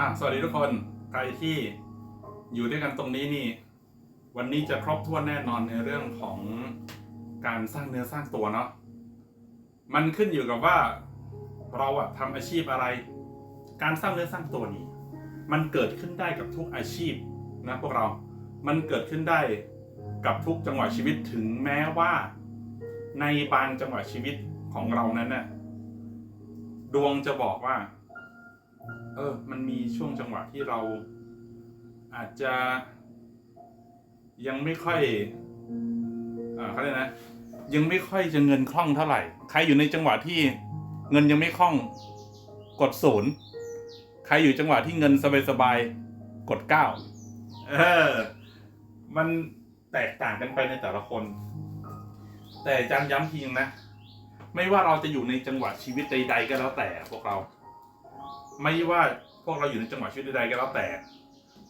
อะสวัสดีทุกคนใครที่อยู่ด้วยกันตรงนี้นี่ วันนี้จะครบถ้วนแน่นอนในเรื่องของการสร้างเนื้อสร้างตัวเนาะมันขึ้นอยู่กับว่าเราอะทำอาชีพอะไร การสร้างเนื้อสร้างตัวนี้ มันเกิดขึ้นได้กับทุกอาชีพนะพวกเรา มันเกิดขึ้นได้กับทุกจังหวะชีวิตถึงแม้ว่า ในบางจังหวะชีวิตของเรานั้นน่ะดวงจะบอกว่า เออ มันมีช่วงจังหวะที่เราอาจจะยังไม่ค่อยอ่าเขาเรียกนะ ยังไม่ค่อยจะเงินคล่องเท่าไหร่ ใครอยู่ในจังหวะที่เงินยังไม่คล่องกดศูนย์ใครอยู่จังหวะที่เงินสบายๆกดเก้าเออ มันแตกต่างกันไปในแต่ละคน แต่จารย์ย้ำทีนึงนะ ไม่ว่าเราจะอยู่ในจังหวะชีวิตใด ๆ ก็แล้วแต่พวกเรา ไม่ว่าพวกเราอยู่ในจังหวะชีวิตใดๆก็แล้วแต่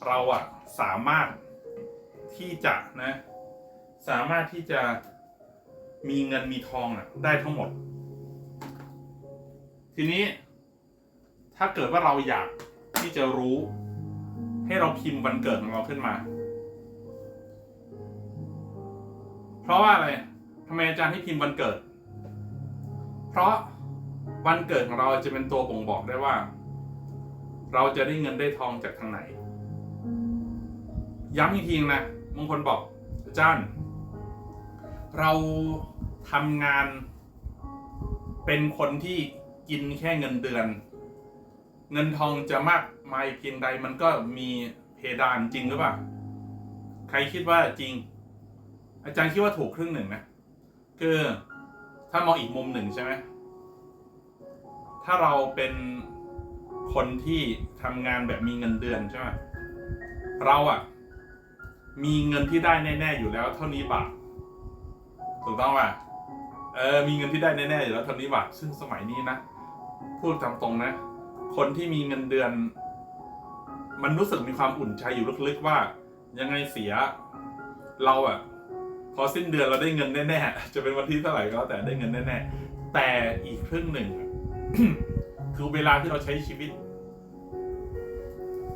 เราอะสามารถที่จะนะ สามารถที่จะมีเงินมีทองอะได้ทั้งหมด ทีนี้ ถ้าเกิดว่าเราอยากที่จะรู้ ให้เราพิมพ์วันเกิดของเราขึ้นมา เพราะว่าอะไรทำไมอาจารย์ให้พิมพ์วันเกิด เพราะวันเกิดของเราจะเป็นตัวบ่งบอกได้ว่า เราจะได้เงินได้ทองจากทางไหน ย้ำอีกทีนะมงคลบอกอาจารย์ เราทำงาน เป็นคนที่กินแค่เงินเดือน เงินทองจะมากมายเพียงใดมันก็มีเพดานจริงหรือเปล่าใครคิดว่าจริง อาจารย์คิดว่าถูกครึ่งหนึ่งนะคือถ้ามองอีกมุมหนึ่งใช่ไหมถ้าเราเป็น คนที่ทำงานแบบมีเงินเดือนใช่ไหมเราอะมีเงินที่ได้แน่ๆอยู่แล้ว เท่านี้บาทถูกต้องป่ะเออมีเงินที่ได้แน่ๆอยู่แล้วเท่านี้บาทซึ่งสมัยนี้นะพูดตามตรงนะ คนที่มีเงินเดือน มันรู้สึกมีความอุ่นใจอยู่ลึกๆว่า ยังไงเสีย เราอะพอสิ้นเดือนเราได้เงินแน่ๆจะเป็นวันที่เท่าไหร่ก็แล้วแต่ได้เงินแน่ๆแต่อีกครึ่งหนึ่ง คือเวลาที่เราใช้ชีวิต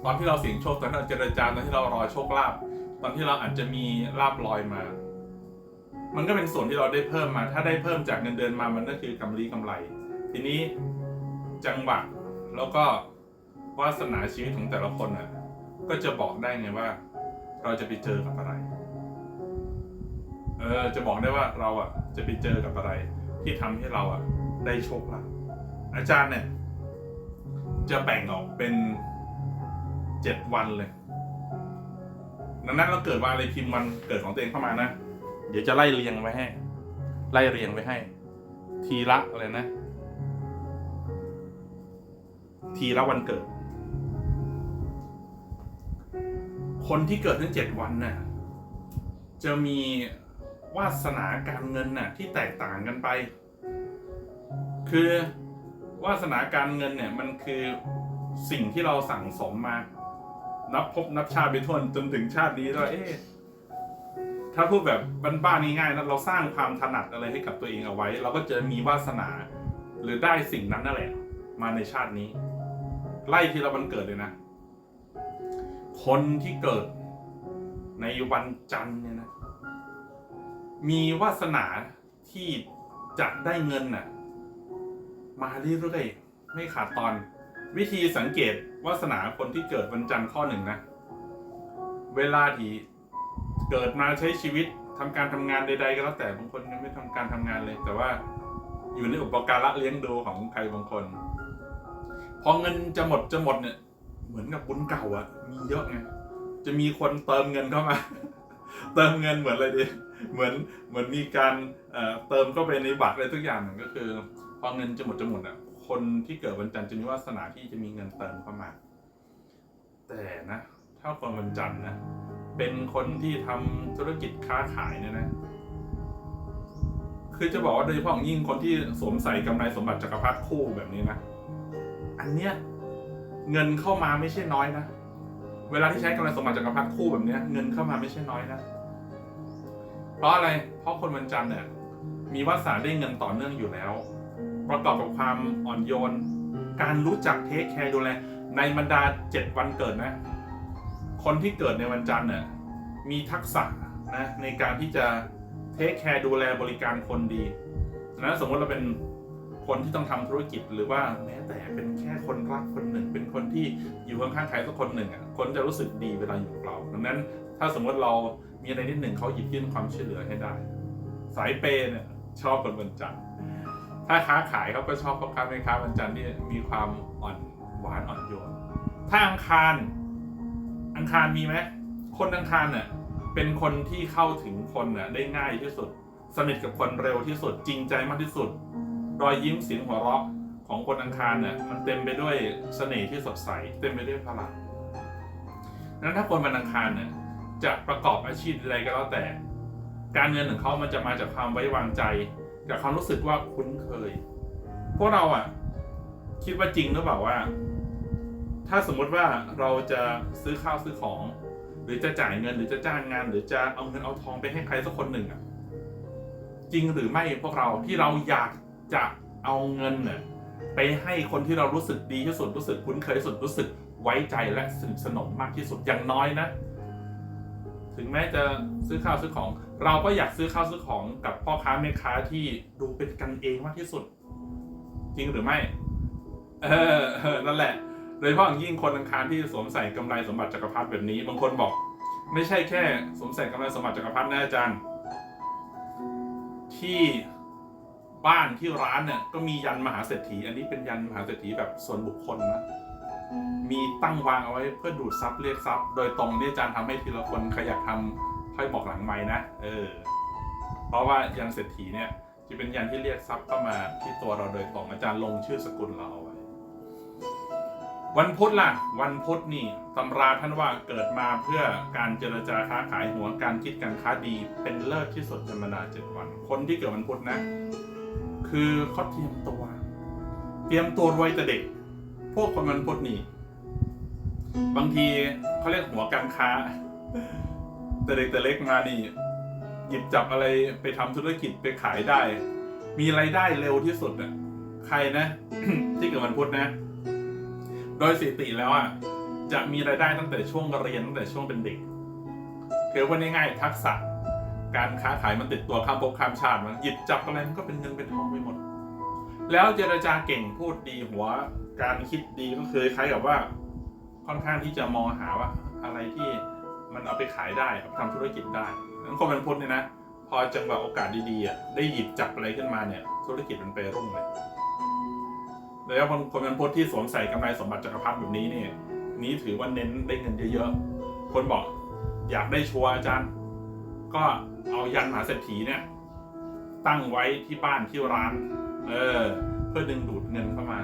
ตอนที่เราเสี่ยงโชคตอนที่เราเจรจาตอนที่เรารอโชคลาภตอนที่เราอาจจะมีลาบลอยมา มันก็เป็นส่วนที่เราได้เพิ่มมา ถ้าได้เพิ่มจากเงินเดือนมามันก็คือกำไรกำไร ทีนี้จังหวะแล้วก็วาสนาชีวิตของแต่ละคนอะ ก็จะบอกได้ไงว่า เราจะไปเจอกับอะไร เออ จะบอกได้ว่าเราอะ จะไปเจอกับอะไร ที่ทำให้เราอะ ได้โชคลาภอาจารย์เนี่ย จะแบ่งออกเป็นเจ็ดวันเลย ดังนั้นเราเกิดวันอะไรพิมพ์วันเกิดของตัวเองเข้ามานะ เดี๋ยวจะไล่เรียงไว้ให้ ไล่เรียงไว้ให้ ทีละอะไรนะ ทีละวันเกิด คนที่เกิดทั้งเจ็ดวันน่ะจะมีวาสนาการเงินน่ะที่แตกต่างกันไป คือ วาสนาการเงินเนี่ยมันคือสิ่งที่เราสั่งสมมา นับพบนับชาติไปทวนจนถึงชาตินี้แล้วเอ๊ะถ้าพูดแบบบ้านๆง่ายๆนะเราสร้างความถนัดอะไรให้กับตัวเองเอาไว้ เราก็จะมีวาสนาหรือได้สิ่งนั้นนั่นแหละ มาในชาตินี้ ไล่ทีละวันเกิดเลยนะ คนที่เกิดในวันจันทร์เนี่ยนะ มีวาสนาที่จะได้เงินน่ะ มาเรื่อยๆไม่ขาดตอน วิธีสังเกตวาสนาคนที่เกิดวันจันทร์ข้อหนึ่งนะ เวลาที่เกิดมาใช้ชีวิตทำการทำงานใด ๆ ก็แล้วแต่บางคนยังไม่ทำการทำงานเลย แต่ว่าอยู่ในอุปการะเลี้ยงดูของใครบางคน พอเงินจะหมดจะหมดเนี่ย เหมือนกับบุญเก่าอะมีเยอะไงจะมีคนเติมเงินเข้ามา เติมเงินเหมือนอะไรดี เหมือนเหมือนมีการเเติมเข้าไปในบัตรอะไรทุกอย่างหนึ่งก็คือ อเงินจะหมดจะหมดอะ คนที่เกิดวันจันทร์จะมีวาสนาที่จะมีเงินเติมเข้ามา แต่นะ ถ้าคนวันจันทร์นะเป็นคนที่ทำธุรกิจค้าขายเนี่ยนะ คือจะบอกว่าโดยเฉพาะอย่างยิ่งคนที่สวมใส่กำไรสมบัติจักรพรรดิคู่แบบนี้นะ อันเนี้ยเงินเข้ามาไม่ใช่น้อยนะ เวลาที่ใช้กำไรสมบัติจักรพรรดิคู่แบบเนี้ยเงินเข้ามาไม่ใช่น้อยนะ เพราะอะไร เพราะคนวันจันทร์เนี่ยมีวาสนาได้เงินต่อเนื่องอยู่แล้ว ประกอบกับความอ่อนโยน การรู้จักเทคแคร์ดูแล ในบรรดาเจ็ดวันเกิดนะ คนที่เกิดในวันจันทร์เนี่ยมีทักษะนะในการที่จะเทคแคร์ดูแลบริการคนดีนะสมมติเราเป็นคนที่ต้องทำธุรกิจหรือว่าแม้แต่เป็นแค่คนรักคนหนึ่ง เป็นคนที่อยู่ข้างๆใครสักคนหนึ่งอะคนจะรู้สึกดีเวลาอยู่กับเราดังนั้น ถ้าสมมติเรามีอะไรนิดหนึ่งเขาหยิบยื่นความช่วยเหลือให้ได้ สายเปย์เนี่ยชอบคนวันจันทร์ ถ้าค้าขายเขาก็ชอบพ่อค้าแม่ค้าวันจันทร์ที่มีความอ่อนหวานอ่อนโยน ถ้าอังคาร อังคารมีไหมคนอังคารเนี่ยเป็นคนที่เข้าถึงคนน่ะได้ง่ายที่สุด สนิทกับคนเร็วที่สุด จริงใจมากที่สุด รอยยิ้มเสียงหัวเราะของคนอังคารเนี่ยมันเต็มไปด้วยเสน่ห์ที่สดใส เต็มไปด้วยพลังนั้นถ้าคนวันอังคารเนี่ยจะประกอบอาชีพอะไรก็แล้วแต่ การเงินของเขามันจะมาจากความไว้วางใจ จากความรู้สึกว่าคุ้นเคย พวกเราอะ คิดว่าจริงหรือเปล่าว่า ถ้าสมมติว่าเราจะซื้อข้าวซื้อของ หรือจะจ่ายเงินหรือจะจ้างงาน หรือจะเอาเงินเอาทองไปให้ใครสักคนหนึ่งอะ จริงหรือไม่พวกเราที่เราอยากจะเอาเงินเนี่ยไปให้คนที่เรารู้สึกดีที่สุดรู้สึกคุ้นเคยที่สุดรู้สึกไว้ใจและสนิทสนมมากที่สุดอย่างน้อยนะ ถึงแม้จะซื้อข้าวซื้อของ เราก็อยากซื้อข้าวซื้อของกับพ่อค้าแม่ค้าที่ดูเป็นกันเองมากที่สุด จริงหรือไม่ เออนั่นแหละ โดยเฉพาะอย่างยิ่งคนอังคารที่สวมใส่กำไรสมบัติจักรพรรดิแบบนี้ บางคนบอก ไม่ใช่แค่สวมใส่กำไรสมบัติจักรพรรดินะอาจารย์ ที่บ้านที่ร้านเนี่ยก็มียันมหาเศรษฐี อันนี้เป็นยันมหาเศรษฐีแบบส่วนบุคคลนะ มีตั้งวางเอาไว้เพื่อดูดซับเรียกซับโดยตรงที่อาจารย์ทำให้ทีละคนใครอยากทำค่อยบอกหลังไม้นะ เออ เพราะว่ายันเศรษฐีเนี่ยจะเป็นยันที่เรียกทรัพย์เข้ามาที่ตัวเราโดยตรงอาจารย์ลงชื่อสกุลเราเอาไว้ วันพุธล่ะ วันพุธนี่ตำราท่านว่าเกิดมาเพื่อการเจรจาค้าขายหัวการคิดการค้าดี เป็นเลิศที่สุดในบรรดาเจ็ดวัน คนที่เกิดวันพุธนะ คือเขาเตรียมตัว เตรียมตัวไว้แต่เด็ก พวกคนวันพุธนี่ บางทีเขาเรียกหัวการค้า แต่เด็กแต่เล็กมานี่ หยิบจับอะไรไปทำธุรกิจไปขายได้ มีไรายได้เร็วที่สุดอะใครนะ ที่เกิดวันพุธนะ โดยสถิติแล้วอะจะมีรายได้ตั้งแต่ช่วงเรียนตั้งแต่ช่วงเป็นเด็กคือว่าง่ายๆทักษะ การค้าขายมันติดตัวข้ามภพข้ามชาติมันหยิบจับอะไรมันก็เป็นเงินเป็นทองไปหมด แล้วเจรจาเก่งพูดดีหัว การคิดดีก็คือคล้ายกับว่า ค่อนข้างที่จะมองหาว่า อะไรที่มันเอาไปขายได้เอาไปทำธุรกิจได้นั้นคนเป็นพุทธเนี่ยนะพอจังหวะโอกาสดีๆอะได้หยิบจับอะไรขึ้นมาเนี่ย ธุรกิจมันไปรุ่งเลยแล้วคนคนเป็นพุทธที่สวมใส่กำไรสมบัติจักรพรรดิแบบนี้เนี่ยนี้ถือว่าเน้นได้เงินเยอะๆคนบอก อยากได้ชัวร์อาจารย์ ก็เอายันมหาเศรษฐีเนี่ย ตั้งไว้ที่บ้านที่ร้าน เออ เพื่อดึงดูดเงินเข้ามา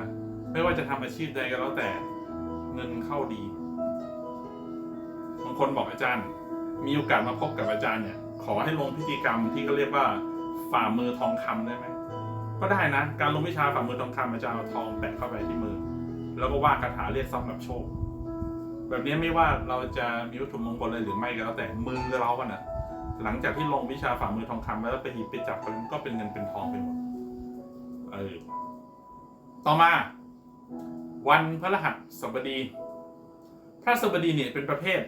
ไม่ว่าจะทำอาชีพใดก็แล้วแต่เงินเข้าดีบางคนบอกอาจารย์ มีโอกาสมาพบกับอาจารย์เนี่ย ขอให้ลงพิธีกรรมที่เขาเรียกว่าฝ่ามือทองคำได้ไหมก็ได้นะ การลงวิชาฝ่ามือทองคำอาจารย์เอาทองแปะเข้าไปที่มือ แล้วก็ว่าคาถาเรียกทรัพย์แบบโชค แบบนี้ไม่ว่าเราจะมีวัตถุมงคลอะไรหรือไม่ก็แล้วแต่มือเราอะน่ะหลังจากที่ลงวิชาฝ่ามือทองคำแล้วไปหยิบไปจับมันก็เป็นเงินเป็นทองไปหมด เออต่อมา วันพฤหัสสบดี พระสบดีเนี่ยเป็นประเภท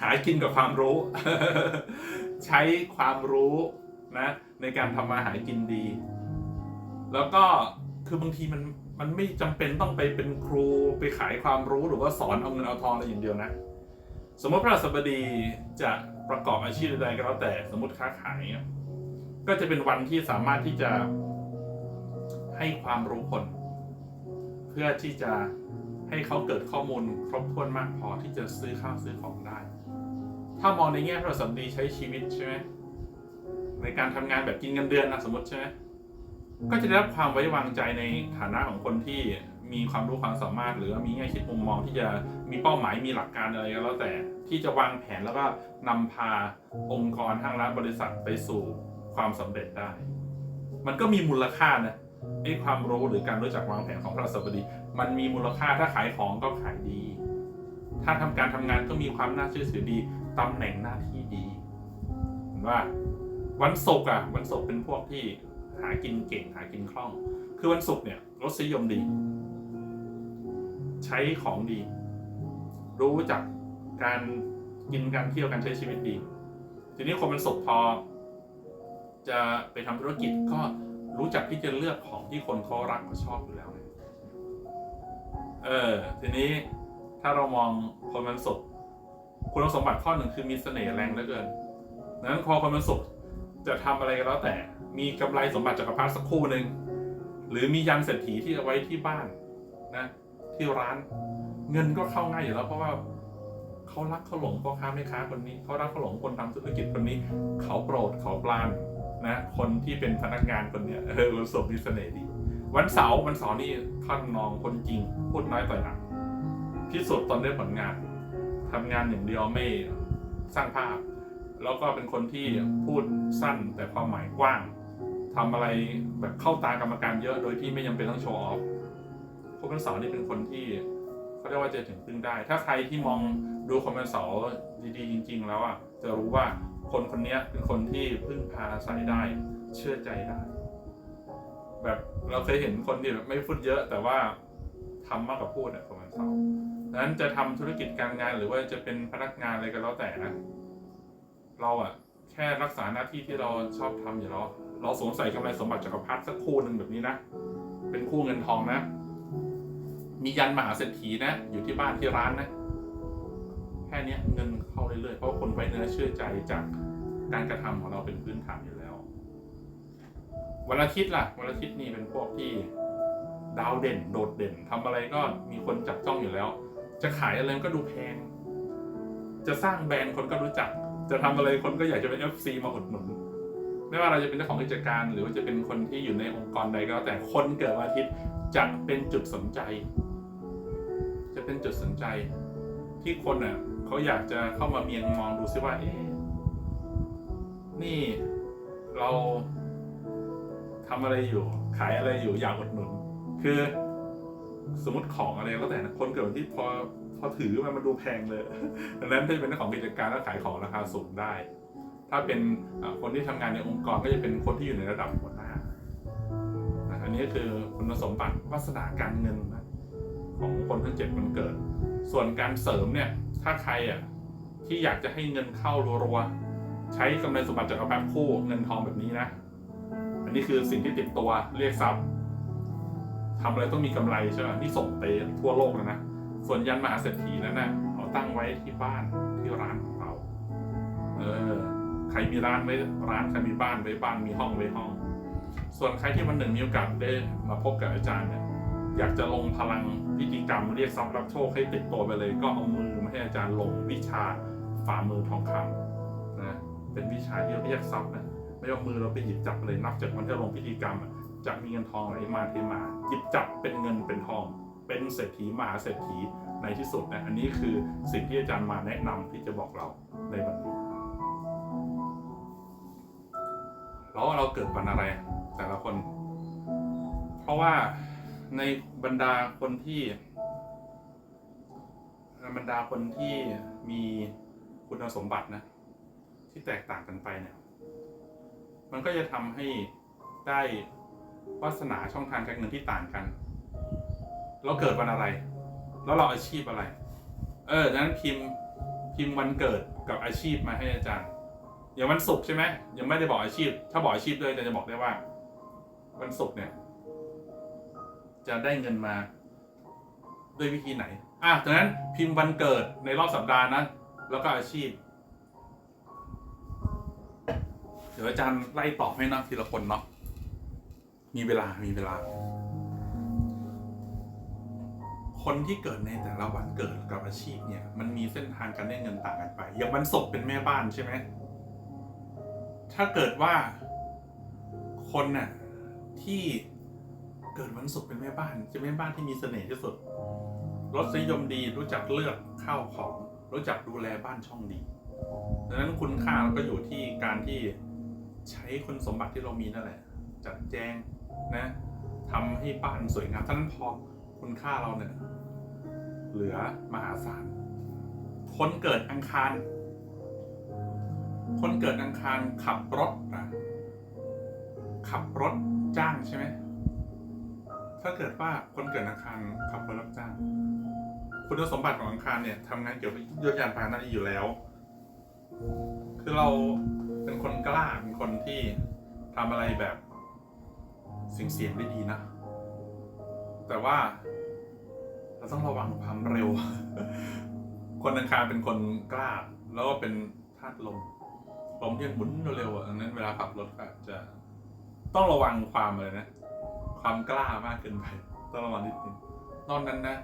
หากินกับความรู้ ใช้ความรู้นะในการทำมาหากินดี แล้วก็คือบางทีมันมันไม่จำเป็นต้องไปเป็นครูไปขายความรู้หรือว่าสอนเอาเงินเอาทองอะไรอย่างเดียวนะ สมมติพระสบดีจะประกอบอาชีพใดก็แล้วแต่สมมติค้าขายก็จะเป็นวันที่สามารถที่จะ ให้ความรู้คน เพื่อที่จะให้เขาเกิดข้อมูลครบถ้วนมากพอที่จะซื้อข้าวซื้อของได้ ถ้ามองในแง่พระสบดีใช้ชีวิตใช่ไหมในการทำงานแบบกินเงินเดือนนะสมมติใช่ไหมก็จะได้รับความไว้วางใจในฐานะของคนที่มีความรู้ความสามารถ หรือว่ามีแง่คิดมุมมองที่จะมีเป้าหมายมีหลักการอะไรก็แล้วแต่ที่จะวางแผนแล้วก็นำพาองค์กรห้างร้านบริษัทไปสู่ความสำเร็จได้ มันก็มีมูลค่านะ ไอ้ความรู้หรือการรู้จักวางแผนของพระสบดี มันมีมูลค่าถ้าขายของก็ขายดี ถ้าทำการทำงานก็มีความน่าเชื่อถือดีตำแหน่งหน้าที่ดีเห็นว่าวันศุกร์อะวันศุกร์เป็นพวกที่หากินเก่งหากินคล่อง คือวันศุกร์เนี่ยรสนิยมดีชช้ของดี รู้จักการกินการเที่ยวการใช้ชีวิตดี ทีนี้คนมันสุขพอ จะไปทำธุรกิจก็ รู้จักที่จะเลือกของที่คนเขารักเขาชอบอยู่แล้วเออทีนี้ถ้าเรามองคนมันสุขคุณสมบัติข้อหนึ่งคือมีเสน่ห์แรงเหลือเกินดังนั้นพอคนมันสุขจะทำอะไรก็แล้วแต่ มีกำไรสมบัติจักรพรรดิสักครู่หนึ่งหรือมียันเศรษฐีที่เอาไว้ที่บ้านนะที่ร้านเงินก็เข้าง่ายอยู่แล้วเพราะว่าเขารักเขาหลงพ่อค้าแม่ค้าคนนี้เขารักเขาหลงคนทำธุรกิจคนนี้ เขาโปรดเขาปราน นะคนที่เป็นพนักงานคนเนี้ยเออรู้สึกมีเสน่ห์ดี วันเสาร์วันเสาร์นี่ท่านนองคนจริง พูดน้อยต่อยหนักพิสูจน์ตนด้วยผลงานทำงานอย่างเดียวไม่สร้างภาพ แล้วก็เป็นคนที่พูดสั้นแต่ความหมายกว้างทำอะไรแบบเข้าตากรรมการเยอะโดยที่ไม่จำเป็นต้องโชว์ออฟคนวันเสาร์นี่เป็นคนที่เขาเรียกว่าจะถึงพึ่งได้ ถ้าใครที่มองดูคนวันเสาร์ดีๆจริง ๆ แล้วอะจะรู้ว่า คนคนนี้เป็นคนที่พึ่งพาอาศัยได้ เชื่อใจได้ แบบเราเคยเห็นคนที่แบบไม่พูดเยอะ แต่ว่าทำมากกว่าพูดอะคนวันเสาดังนั้นจะทำธุรกิจการงานหรือว่าจะเป็นพนักงานอะไรก็แล้วแต่นะ เราอะแค่รักษาหน้าที่ที่เราชอบทำอยู่แล้วเราสงสัยกำไรสมบัติจักรพรรดิสักคู่หนึ่งแบบนี้นะ เป็นคู่เงินทองนะ มียันมหาเศรษฐีนะ อยู่ที่บ้านที่ร้านนะ แค่นี้เงินเข้าเรื่อยๆ เพราะคนไว้เนื้อเชื่อใจจาก การกระทำของเราเป็นพื้นฐานอยู่แล้ววันอาทิตย์ล่ะวันอาทิตย์นี่เป็นพวกที่ดาวเด่น โดดเด่นทำอะไรก็มีคนจับจ้องอยู่แล้ว จะขายอะไรก็ดูแพง จะสร้างแบรนด์คนก็รู้จัก จะทำอะไรคนก็อยากจะเป็น FC มาอุดหนุนไม่ว่าเราจะเป็นเจ้าของกิจการ หรือว่าจะเป็นคนที่อยู่ในองค์กรใดก็แล้วแต่คนเกิดวันอาทิตย์จะเป็นจุดสนใจ จะเป็นจุดสนใจ ที่คนเน่ะเขาอยากจะเข้ามาเมียงมองดูซิว่าเอ๊ะ นี่เราทำอะไรอยู่ ขายอะไรอยู่อยากอุดหนุน คือสมมติของอะไรก็แต่นะคนเกิดวันที่พอพอถือมันมันดูแพงเลยดังนั้นถ้าเป็นเจ้าของกิจการแล้วขายของราคาสูงได้ ถ้าเป็นคนที่ทำงานในองค์กรก็จะเป็นคนที่อยู่ในระดับหัวหน้าอันนี้คือคุณสมบัติวาสนาการเงินของคนทั้งเจ็ดมันเกิด ส่วนการเสริมเนี่ย ถ้าใครอะที่อยากจะให้เงินเข้ารัวๆ ใช้กำไรสมบัติจักรพรรดิคู่เงินทองแบบนี้นะ อันนี้คือสิ่งที่ติดตัวเรียกทรัพย์ทำอะไรต้องมีกำไรใช่ไหมนี่ส่งไปทั่วโลกแล้วนะ ส่วนยันมหาเศรษฐีนั้นนะเอาตั้งไว้ที่บ้านที่ร้านของเรา เออ ใครมีร้านไว้ร้านใครมีบ้านไว้บ้านมีห้องไว้ห้อง ส่วนใครที่วันหนึ่งมีโอกาสได้มาพบกับอาจารย์เนี่ยอยากจะลงพลังพิธีกรรมเรียกทรัพย์รับโชคให้ติดตัวไปเลย ก็เอามือมาให้อาจารย์ลงวิชาฝ่ามือทองคำ เป็นวิชาที่เรียกทรัพย์นะไม่ว่ามือเราไปหยิบจับเลยนับจากวันที่ลงพิธีกรรมจะมีเงินทองไหลมาเทมาหยิบจับเป็นเงินเป็นทอง เป็นเศรษฐีมหาเศรษฐีในที่สุดนะอันนี้คือสิ่งที่อาจารย์มาแนะนำที่จะบอกเราในวันนี้แล้วเราเกิดวันอะไร แต่ละคน เพราะว่าในบรรดาคนที่ในบรรดาคนที่มีคุณสมบัตินะ ที่แตกต่างกันไปเนี่ย มันก็จะทำให้ได้วาสนาช่องทางการเงินที่ต่างกัน เราเกิดวันอะไร แล้วเราอาชีพอะไร เออดังนั้นพิมพ์พิมพ์วันเกิดกับอาชีพมาให้อาจารย์ อย่างวันศุกร์ใช่ไหมยังไม่ได้บอกอาชีพ ถ้าบอกอาชีพด้วยจะบอกได้ว่า วันศุกร์เนี่ย จะได้เงินมาด้วยวิธีไหน อะดังนั้นพิมพ์วันเกิดในรอบสัปดาห์นะ แล้วก็อาชีพ เดี๋ยวอาจารย์ไล่ตอบให้เนาะทีละคนเนาะมีเวลามีเวลา คนที่เกิดในแต่ละวันเกิดกับอาชีพเนี่ย มันมีเส้นทางการได้เงินต่างกันไป อย่างวันศุกร์เป็นแม่บ้านใช่ไหมถ้าเกิดว่าคนน่ะที่เกิดวันศุกร์เป็นแม่บ้าน จะแม่บ้านที่มีเสน่ห์ที่สุดรสนิยมดีรู้จักเลือกข้าวของ รู้จักดูแลบ้านช่องดีดังนั้นคุณค่าเราก็อยู่ที่การที่ ใช้คุณสมบัติที่เรามีนั่นแหละ จัดแจงนะทำให้บ้านสวยงามท่านั้นพอคุณค่าเราเนี่ยเหลือมหาศาลคนเกิดอังคาร คนเกิดอังคารขับรถนะขับรถจ้างใช่ไหมถ้าเกิดว่าคนเกิดอังคารขับรถรับจ้าง คุณสมบัติของอังคารเนี่ยทำงานเกี่ยวกับยศยานพาหนะอยู่แล้ว คือเรา คนกล้าเป็นคนที่ทำอะไรแบบเสี่ยงได้ดีนะ แต่ว่าเราต้องระวังความเร็ว คนอังคารเป็นคนกล้า แล้วก็เป็นธาตุลม ลมที่หมุนเร็วๆอะดังนั้นเวลาขับรถก็จะต้องระวังความเลยนะ ความกล้ามากเกินไป ต้องระวังนิดนึงนอกนั้นนะ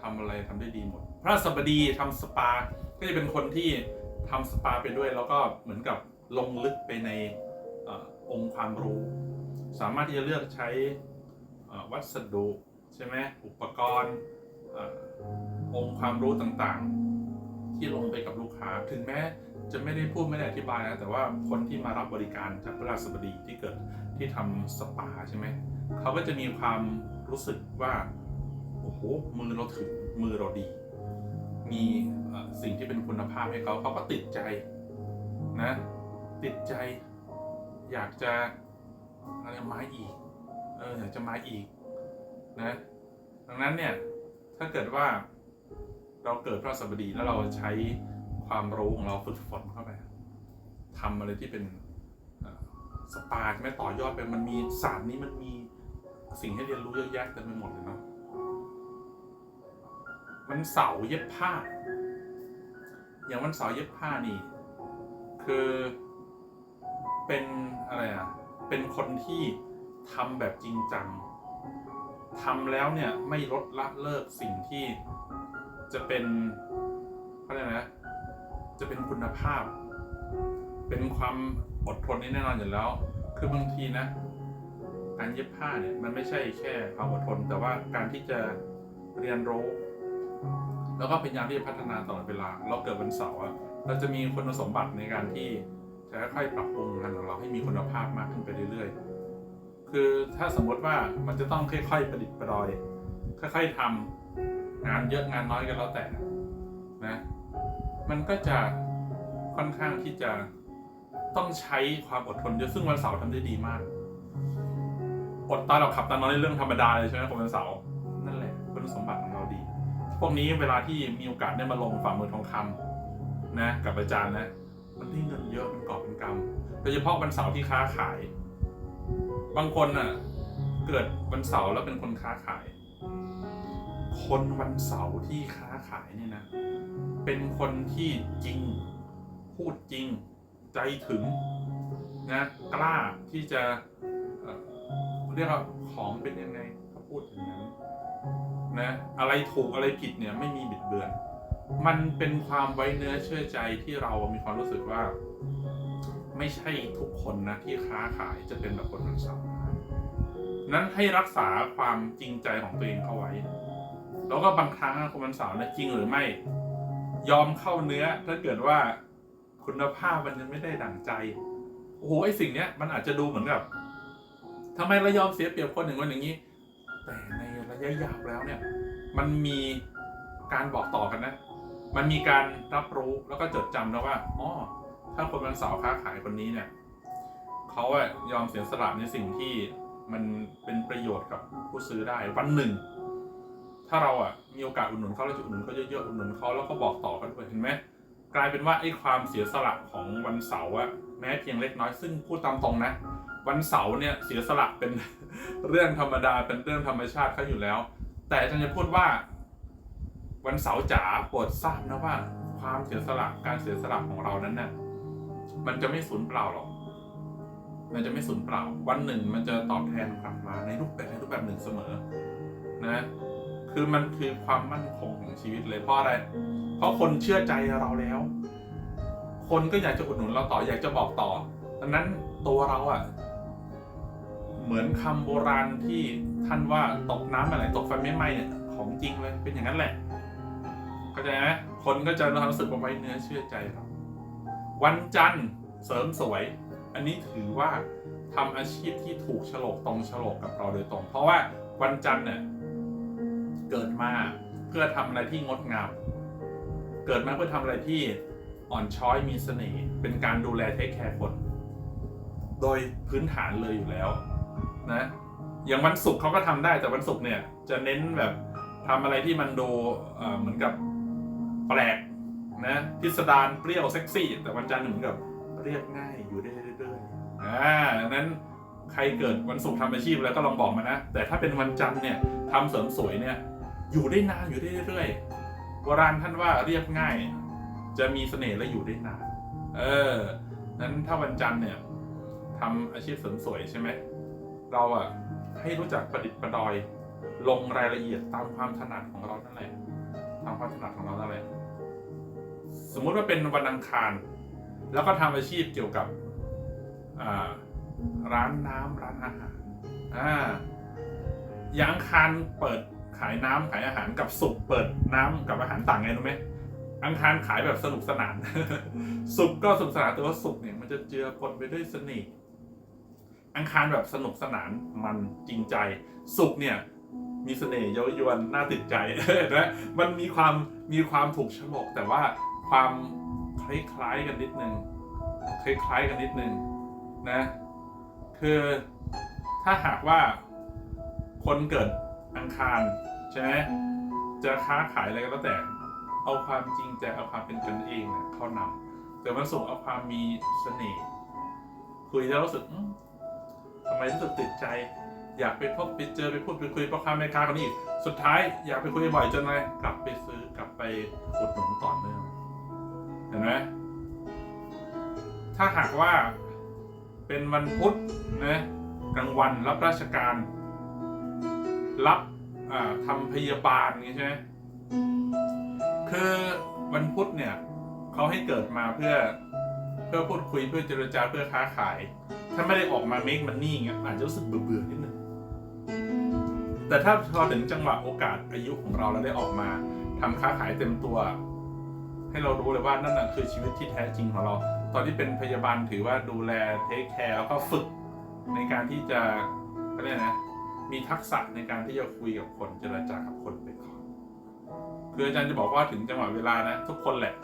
ทำอะไรทำได้ดีหมด พระสบดีทำสปา ก็จะเป็นคนที่ทำสปาไปด้วยแล้วก็เหมือนกับ ลงลึกไปในอองค์ความรู้ สามารถที่จะเลือกใช้วัสดุใช่ไหมอุปกรณ์อองค์ความรู้ต่างๆ ที่ลงไปกับลูกค้า ถึงแม้จะไม่ได้พูดไม่ได้อธิบายนะ แต่ว่าคนที่มารับบริการจากพระราชบดีที่เกิดที่ทำสปาใช่ไหมเขาก็จะมีความรู้สึกว่าโอ้โหมือเราถึงมือเราดี มีสิ่งที่เป็นคุณภาพให้เขาเขาก็ติดใจนะ ติดใจ อยากจะอะไรมาอีก เอออยากจะมาอีกนะ ดังนั้นเนี่ย ถ้าเกิดว่าเราเกิดพระสับดีแล้วเราใช้ความรู้ของเราฝึกฝนเข้าไปทำอะไรที่เป็นสปาใช่ไหมต่อยอดไปมันมีศาสตร์นี้มันมีสิ่งให้เรียนรู้เยอะแยะเต็มไปหมดเลยเนาะมันเสาร์เย็บผ้า อย่างวันเสาร์เย็บผ้านี่ คือ เป็นอะไรอะ เป็นคนที่ทำแบบจริงจังทำแล้วเนี่ยไม่ลดละเลิกสิ่งที่จะเป็นอะไรยกนะ จะเป็นคุณภาพ เป็นความอดทนนี่แน่นอนอยู่แล้ว คือบางทีนะ การเย็บผ้าเนี่ยมันไม่ใช่แค่ความอดทน แต่ว่าการที่จะเรียนรู้ แล้วก็พยายามที่จะพัฒนาตลอดเวลา เราเกิดวันเสาร์อะเราจะมีคุณสมบัติในการที่ จะค่อยๆปรับปรุงงานของเราให้มีคุณภาพมากขึ้นไปเรื่อยๆ คือถ้าสมมติว่ามันจะต้องค่อยๆประดิษฐ์ประดอย ค่อยๆทำงานเยอะงานน้อยกันแล้วแต่นะมันก็จะค่อนข้างที่จะต้องใช้ความอดทนเยอะซึ่งวันเสาร์ทำได้ดีมาก อดตาเราขับตานอนในเรื่องธรรมดาเลยใช่ไหมคนวันเสาร์นั่นแหละคุณสมบัติของเราดี พวกนี้เวลาที่มีโอกาสได้มาลงฝ่ามือทองคำนะกับอาจารย์นะ มันได้เงินเยอะเป็นกอบเป็นกำโดยเฉพาะวันเสาร์ที่ค้าขาย บางคนน่ะ เกิดวันเสาร์แล้วเป็นคนค้าขาย คนวันเสาร์ที่ค้าขายเนี่ยนะ เป็นคนที่จริง พูดจริง ใจถึงนะกล้าที่จะเอ่อเรียกว่าของเป็นยังไงเขาพูดถึงนั้นนะ อะไรถูกอะไรผิดเนี่ยไม่มีบิดเบือน มันเป็นความไว้เนื้อเชื่อใจที่เรามีความรู้สึกว่า ไม่ใช่ทุกคนนะที่ค้าขายจะเป็นแบบคนวันเสาร์นั้นให้รักษาความจริงใจของตัวเองเข้าไว้ แล้วก็บางครั้งคนวันเสาร์นี่ยจริงหรือไม่ ยอมเข้าเนื้อถ้าเกิดว่าคุณภาพมันยังไม่ได้ดั่งใจ โอ้โหไอสิ่งเนี้ยมันอาจจะดูเหมือนกับทำไมเรายอมเสียเปรียบคนหนึ่งคนอย่างนี้ แต่ในระยะยาวแล้วเนี่ย มันมีการบอกต่อกันนะ มันมีการรับรู้แล้วก็จดจำนะว่าอ๋อถ้าคนวันเสาร์ค้าขายคนนี้เนี่ยเขาอะยอมเสียสละในสิ่งที่มันเป็นประโยชน์กับผู้ซื้อได้วันหนึ่ง ถ้าเราอะมีโอกาสอุดหนุนเขาเราจะอุดหนุนเขาเยอะๆอุดหนุนเขาแล้วก็บอกต่อกันด้วยเห็นไหมกลายเป็นว่าไอ้ความเสียสละของวันเสาร์อะแม้เพียงเล็กน้อยซึ่งพูดตามตรงนะ วันเสาร์เนี่ยเสียสละเป็นเรื่องธรรมดาเป็นเรื่องธรรมชาติเขาอยู่แล้ว แต่จารย์จะพูดว่า วันเสาร์จ๋าโปรดทราบนะว่า ความเสียสละการเสียสละของเรานั้นน่ะมันจะไม่สูญเปล่าหรอก มันจะไม่สูญเปล่า วันหนึ่งมันจะตอบแทนกลับมาในรูปแบบในรูปแบบหนึ่งเสมอ นะ คือมันคือความมั่นคงของชีวิตเลยเพราะอะไร เพราะคนเชื่อใจเราแล้ว คนก็อยากจะอุดหนุนเราต่ออยากจะบอกต่อดังนั้นตัวเราอะ่ะ เหมือนคำโบราณที่ท่านว่าตกน้ำอะไรตกไฟไม่ไหม้เนี่ยของจริงเลยเป็นอย่างนั้นแหละ เข้าใจไหมคนก็จะรู้สึกว่าไว้เนื้อเชื่อใจเรา วันจันทร์เสริมสวย อันนี้ถือว่าทำอาชีพที่ถูกฉลกตรงฉลกกับเราโดยตรง เพราะว่าวันจันทร์เนี่ยเกิดมาเพื่อทำอะไรที่งดงาม เกิดมาเพื่อทำอะไรที่อ่อนช้อยมีเสน่ห์เป็นการดูแลเทคแคร์คน โดยพื้นฐานเลยอยู่แล้วนะอย่างวันศุกร์เขาก็ทำได้แต่วันศุกร์เนี่ยจะเน้นแบบทำอะไรที่มันดูเหมือนกับ แปลกนะพิสดารเปรี้ยวเซ็กซี่ แต่วันจันทร์เหมือนกับเรียบง่ายอยู่ได้เรื่อยๆอ่าดังนั้นใครเกิดวันศุกร์ทำอาชีพแล้วก็ลองบอกมานะ แต่ถ้าเป็นวันจันทร์เนี่ยทำเสริมสวยเนี่ยอยู่ได้นานอยู่ได้เรื่อยๆโบราณท่านว่าเรียบง่าย จะมีเสน่ห์และอยู่ได้นาน เออนั้นถ้าวันจันทร์เนี่ยทำอาชีพเสริมสวยใช่ไหมเราอะให้รู้จักประดิษฐ์ประดอย ลงรายละเอียดตามความถนัดของเรานั่นแหละ ตามความถนัดของเรานั่นแหละสมมุติว่าเป็นวันอังคาร แล้วก็ทำอาชีพเกี่ยวกับร้านน้ำร้านอาหารอ่าอย่างอังคารเปิดขายน้ำขายอาหารกับสุกเปิดน้ำกับอาหารต่างไงรู้ไหมอังคารขายแบบสนุกสนาน สุกก็สนุกสนานแต่ว่าสุกเนี่ยมันจะเจือปนไปด้วยเสน่ห์อังคารแบบสนุกสนานมันจริงใจ สุกเนี่ย มีเสน่ห์เย้ายวนน่าติดใจนะมันมีความมีความถูกฉลกแต่ว่าความคล้ายๆกันนิดนึงคล้ายๆกันนิดนึงนะคือถ้าหากว่าคนเกิดอังคารใช่ไหมจะค้าขายอะไรก็แล้วแต่ เอาความจริงใจเอาความเป็นกันเองเนี่ยเข้านำแต่วันศุกร์เอาความมีเสน่ห์คุยแล้วรู้สึกทำไมรู้สึกติดใจ อยากไปพบไปเจอไปพูดไปคุยพ่อค้าแม่ค้าคนนี้ สุดท้ายอยากไปคุยบ่อยจนอะไรกลับไปซื้อกลับไปอุดหนุนต่อเนื่องเห็นไหมถ้าหากว่าเป็นวันพุธนะกลางวันรับราชการ รับอ่าทำพยาบาลอย่างงี้ใช่ไหมคือวันพุธเนี่ยเขาให้เกิดมาเพื่อเพื่อพูดคุยเพื่อเจรจาเพื่อค้าขาย ถ้าไม่ได้ออกมา make money เงี้ยอาจจะรู้สึกเบื่อๆนิดน แต่ถ้าพอถึงจังหวะโอกาสอายุของเราแล้วได้ออกมาทำค้าขายเต็มตัว ให้เรารู้เลยว่านั่นนะคือชีวิตที่แท้จริงของเรา ตอนที่เป็นพยาบาลถือว่าดูแลเทคแคร์แล้วก็ฝึกในการที่จะเขาเรียกนะมีทักษะในการที่จะคุยกับคนเจรจากับคนไปก่อนคืออาจารย์จะบอกว่าถึงจังหวะเวลานะทุกคนแหละ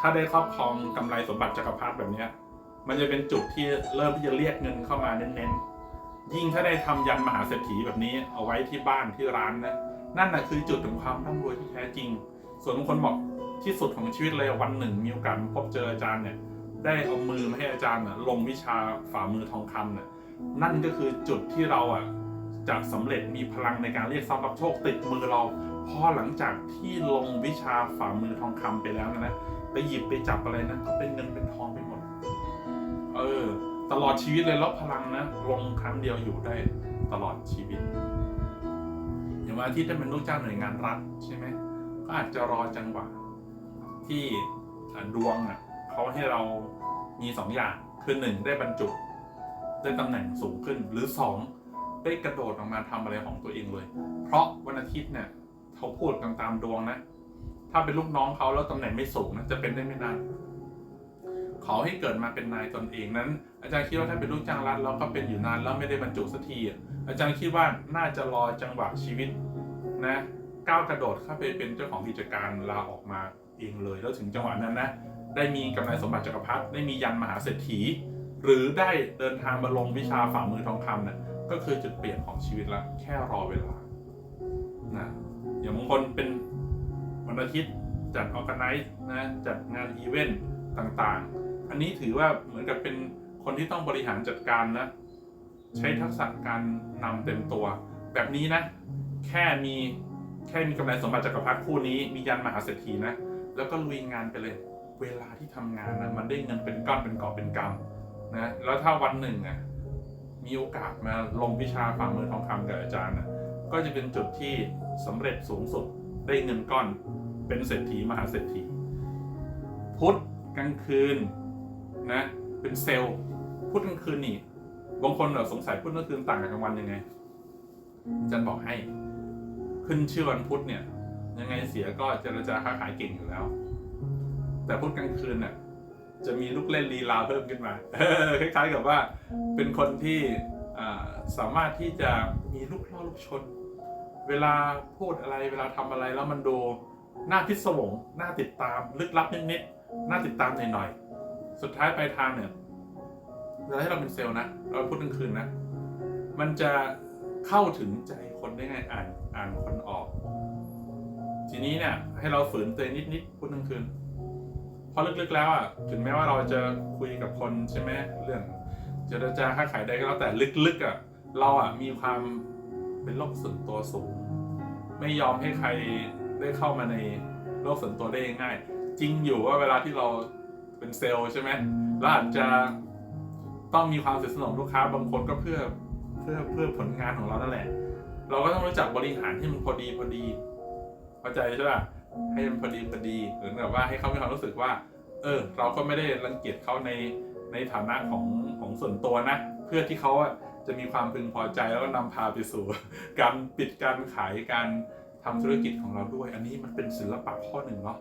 ถ้าได้ครอบครองกำไรสมบัติจักรพรรดิแบบเนี้ยมันจะเป็นจุดที่เริ่มที่จะเรียกเงินเข้ามาเน้นๆ ยิ่งถ้าได้ทำยันมหาเศรษฐีแบบนี้เอาไว้ที่บ้านที่ร้านนะนั่นนะคือจุดของความร่ำรวยที่แท้จริง ส่วนบางคนบอกที่สุดของชีวิตเลยวันหนึ่งมีโอกาสพบเจออาจารย์เนี่ยได้เอามือมาให้อาจารย์ลงวิชาฝ่ามือทองคำน่ะนั่นก็คือจุดที่เราอะจะสำเร็จมีพลังในการเรียกทรัพย์รับโชคติดมือเราพอหลังจากที่ลงวิชาฝ่ามือทองคำไปแล้วนะนะไปหยิบไปจับอะไรนะก็เป็นเงินเป็นทองไปหมด เออ ตลอดชีวิตเลยแล้วพลังนะลงครั้งเดียวอยู่ได้ตลอดชีวิต อย่างวันอาที่ได้เป็นลูกจ้างหน่วยงานรัฐใช่ไหมก็อาจจะรอจังหวะที่ดวงอะเขาให้เรามีสองอย่างคือหนึ่งได้บรรจุได้ตำแหน่งสูงขึ้น หรือสองได้กระโดดออกมาทำอะไรของตัวเองเลย เพราะวันอาทิตย์เนี่ยเขาพูดกันตามดวงนะ ถ้าเป็นลูกน้องเขาแล้วตำแหน่งไม่สูงนะจะเป็นได้ไม่นาน ขอให้เกิดมาเป็นนายตนเองนั้น อาจารย์คิดว่าถ้าเป็นลูกจ้างรัฐแล้วก็เป็นอยู่นานแล้วไม่ได้บรรจุสักทีอาจารย์คิดว่าน่าจะรอจังหวะชีวิตนะก้าวกระโดดเข้าไปเป็นเจ้าของกิจการลาออกมาเองเลย แล้วถึงจังหวะนั้นนะได้มีกำไรสมบัติจักรพรรดิได้มียันมหาเศรษฐี หรือได้เดินทางมาลงวิชาฝ่ามือทองคำน่ะก็คือจุดเปลี่ยนของชีวิตละแค่รอเวลานะอย่างบางคนเป็นวันอาทิตย์จัดออร์แกไนซ์นะจัดงานอีเวนต์ต่างๆ อันนี้ถือว่าเหมือนกับเป็นคนที่ต้องบริหารจัดการนะ ใช้ทักษะการนำเต็มตัว แบบนี้นะ แค่มีแค่มีกำไรสมบัติจักรพรรดิคู่นี้มียันมหาเศรษฐีนะ แล้วก็ลุยงานไปเลย เวลาที่ทำงานนะมันได้เงินเป็นก้อนเป็นกอบเป็นกำนะแล้วถ้าวันหนึ่งอะมีโอกาสมาลงวิชาฝ่ามือทองคำกับอาจารย์นะก็จะเป็นจุดที่สำเร็จสูงสุดได้เงินก้อนเป็นเศรษฐีมหาเศรษฐี พุธกลางคืน นะเป็นเซลล์พุธกลางคืนนี่บางคนแบบสงสัยพุธกลางคืนต่างกับกลางวันยังไงอาจารย์บอกให้ ขึ้นชื่อวันพุธเนี่ย ยังไงเสียก็เจรจาค้าขายเก่งอยู่แล้ว แต่พุธกลางคืนน่ะจะมีลูกเล่นลีลาเพิ่มขึ้นมาคล้ายๆกับว่า เป็นคนที่สามารถที่จะมีลูกล่อลูกชน เวลาพูดอะไรเวลาทำอะไรแล้วมันดูน่าพิศวงน่าติดตามลึกลับนิดๆน่าติดตามหน่อยๆ สุดท้ายปลายทางเนี่ยเวลาที่เราเป็นเซลล์นะ เราพูดกลางคืนนะ มันจะเข้าถึงใจคนได้ไงอ่านอ่านคนออก ทีนี้เนี่ย ให้เราฝืนตัวเองนิดพูดทั้งคืนเพราะลึกๆแล้วอะถึงแม้ว่าเราจะคุยกับคนใช่ไหมเรื่องเจรจาค้าขายใดก็แล้วแต่ลึกๆอะเราอะมีความเป็นโลกส่วนตัวสูง ไม่ยอมให้ใครได้เข้ามาในโลกส่วนตัวได้ง่าย จริงอยู่ว่าเวลาที่เรา เป็นเซลล์ใช่ไหมเราอาจจะต้องมีความสนิทสนมลูกค้าบางคนก็เพื่อเพื่อเพื่อผลงานของเรานั่นแหละ เราก็ต้องรู้จักบริหารให้มันพอดีพอดีเข้าใจใช่ป่ะให้มันพอดีพอดีหรือแบบว่าให้เขามีความรู้สึกว่า เออ เราก็ไม่ได้รังเกียจเขาในในฐานะของของส่วนตัวนะ เพื่อที่เขาอะจะมีความพึงพอใจแล้วก็นำพาไปสู่ การปิดการขายการทำธุรกิจของเราด้วย อันนี้มันเป็นศิลปะข้อหนึ่งเนาะ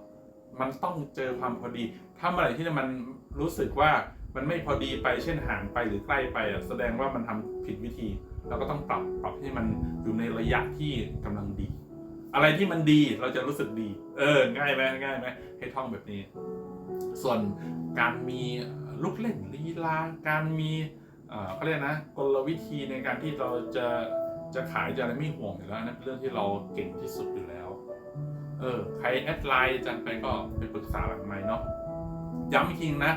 มันต้องเจอความพอดี ถ้าเมื่อไหร่ที่มันรู้สึกว่ามันไม่พอดีไปเช่นห่างไปหรือใกล้ไปอะแสดงว่ามันทำผิดวิธี เราก็ต้องปรับปรับให้มันอยู่ในระยะที่กำลังดี อะไรที่มันดีเราจะรู้สึกดี เออง่ายไหมง่ายไหมให้ท่องแบบนี้ ส่วนการมีลูกเล่นลีลาการมีเขาเรียกนะกลวิธีในการที่เราจะจะขายจะอะไรไม่ห่วงอยู่แล้วนั่นเป็นเรื่องที่เราเก่งที่สุดอยู่แล้ว ออใครแอดไลน์จันไปก็ไปปรึกษาหลังไมค์เนาะย้ำอีกทีนะ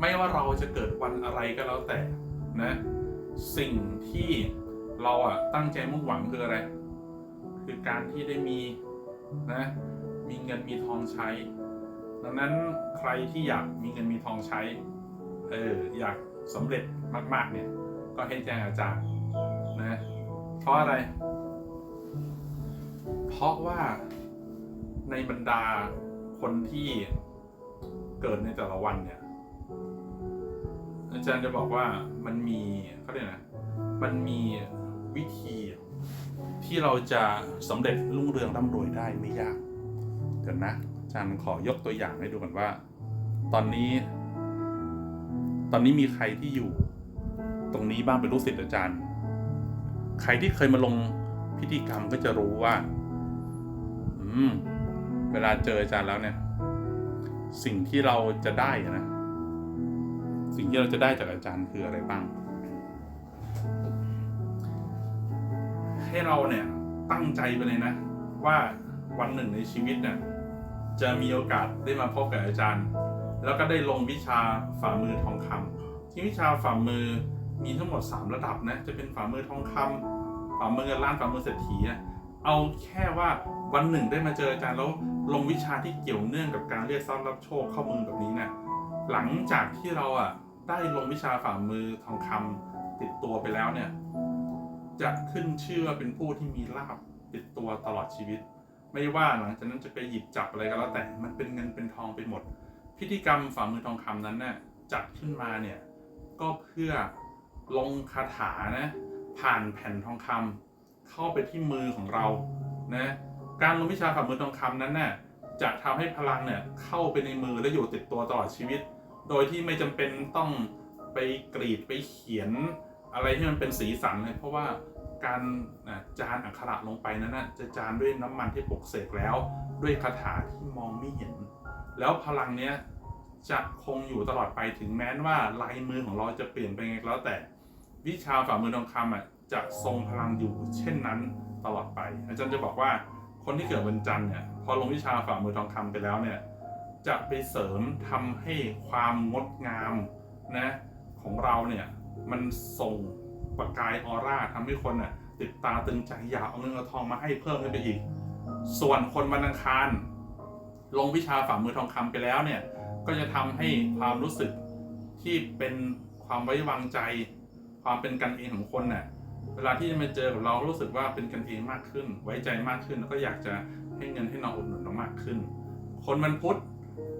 ไม่ว่าเราจะเกิดวันอะไรก็แล้วแต่นะ สิ่งที่เราอะตั้งใจมุ่งหวังคืออะไร คือการที่ได้มีนะ มีเงินมีทองใช้ ดังนั้นใครที่อยากมีเงินมีทองใช้ เอออยากสำเร็จมาก ๆ เนี่ย ก็ให้แจ้งอาจารย์นะ เพราะอะไร เพราะว่า ในบรรดาคนที่เกิดในแต่ละวันเนี่ย อาจารย์จะบอกว่ามันมีเขาเรียกนะมันมีวิธีที่เราจะสำเร็จรุ่งเรืองร่ำรวยได้ไม่ยากเดี๋ยวนะอาจารย์ขอยกตัวอย่างให้ดูกันว่า ตอนนี้ ตอนนี้มีใครที่อยู่ ตรงนี้บ้างเป็นลูกศิษย์อาจารย์ ใครที่เคยมาลงพิธีกรรมก็จะรู้ว่า อืม เวลาเจออาจารย์แล้วเนี่ย สิ่งที่เราจะได้นะ สิ่งที่เราจะได้จากอาจารย์คืออะไรบ้าง ให้เราเนี่ยตั้งใจไปเลยนะ ว่าวันหนึ่งในชีวิตเนี่ย จะมีโอกาสได้มาพบกับอาจารย์ แล้วก็ได้ลงวิชาฝ่ามือทองคำที่วิชาฝ่ามือมีทั้งหมด 3 ระดับนะ จะเป็นฝ่ามือทองคำฝ่ามือเงินล้านฝ่ามือเศรษฐีอะ เอาแค่ว่าวันหนึ่งได้มาเจออาจารย์แล้วลงวิชาที่เกี่ยวเนื่องกับการเรียกทรัพย์รับโชคเข้ามือแบบนี้นะหลังจากที่เราอะได้ลงวิชาฝ่ามือทองคำติดตัวไปแล้วเนี่ย จะขึ้นชื่อว่าเป็นผู้ที่มีลาบติดตัวตลอดชีวิต ไม่ว่าหลังจากนั้นจะไปหยิบจับอะไรก็แล้วแต่มันเป็นเงินเป็นทองไปหมด พิธีกรรมฝ่ามือทองคำนั้นน่ะจัดขึ้นมาเนี่ยก็เพื่อลงคาถานะผ่านแผ่นทองคำ เข้าไปที่มือของเรานะการลงวิชาฝ่ามือทองคำนั้นน่ะจะทำให้พลังเนี่ยเข้าไปในมือและอยู่ติดตัวตลอดชีวิต โดยที่ไม่จำเป็นต้องไปกรีดไปเขียนอะไรที่มันเป็นสีสันเลยเพราะว่าการอะจานอักขระลงไปนั้นนะจะจานด้วยน้ำมันที่ปลุกเสกแล้ว ด้วยคาถาที่มองไม่เห็น แล้วพลังเนี้ยจะคงอยู่ตลอดไปถึงแม้ว่าลายมือของเราจะเปลี่ยนไปไงก็แล้วแต่วิชาฝ่ามือทองคำอะ จะทรงพลังอยู่เช่นนั้นตลอดไป อาจารย์จะบอกว่าคนที่เกิดวันจันทร์เนี่ยพอลงวิชาฝ่ามือทองคำไปแล้วเนี่ยจะไปเสริมทำให้ความงดงามนะของเราเนี่ยมันส่งประกายออร่าทำให้คนน่ะติดตาตึงใจอยากเอาเงินเอาทองมาให้เพิ่มขึ้นไปอีก ส่วนคนวันอังคาร ลงวิชาฝ่ามือทองคำไปแล้วเนี่ยก็จะทำให้ความรู้สึกที่เป็นความไว้วางใจ ความเป็นกันเองของคนน่ะ เวลาที่จะมาเจอกับเรารู้สึกว่าเป็นกันเองมากขึ้น ไว้ใจมากขึ้นแล้วก็อยากจะให้เงินให้น้องอุดหนุนเรามากขึ้น คนวันพุทธ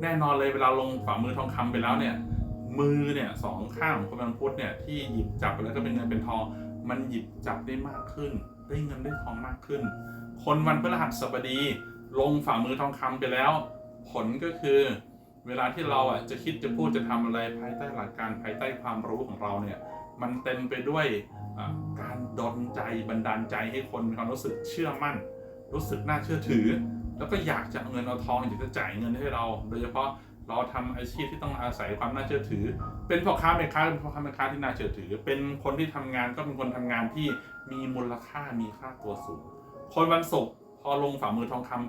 แน่นอนเลยเวลาลงฝ่ามือทองคำไปแล้วเนี่ย มือเนี่ยสองข้างของคนวันพุทธเนี่ยที่หยิบจับแล้วก็เป็นเงินเป็นทอง มันหยิบจับได้มากขึ้น ได้เงินได้ทองมากขึ้น คนวันพฤหัสบดี ลงฝ่ามือทองคำไปแล้ว ผลก็คือเวลาที่เราอะจะคิดจะพูดจะทำอะไรภายใต้หลักการภายใต้ความรู้ของเราเนี่ย มันเต็มไปด้วย การดลใจบันดาลใจให้คนมีความรู้สึกเชื่อมั่น รู้สึกน่าเชื่อถือ แล้วก็อยากจะเอาเงินเอาทองอยากจะจ่ายเงินให้เรา โดยเฉพาะเราทำอาชีพที่ต้องอาศัยความน่าเชื่อถือ เป็นพ่อค้าแม่ค้าเป็นพ่อค้าแม่ค้าที่น่าเชื่อถือ เป็นคนที่ทำงานก็เป็นคนทำงานที่มีมูลค่ามีค่าตัวสูง คนวันศุกร์พอลงฝ่ามือทองคำ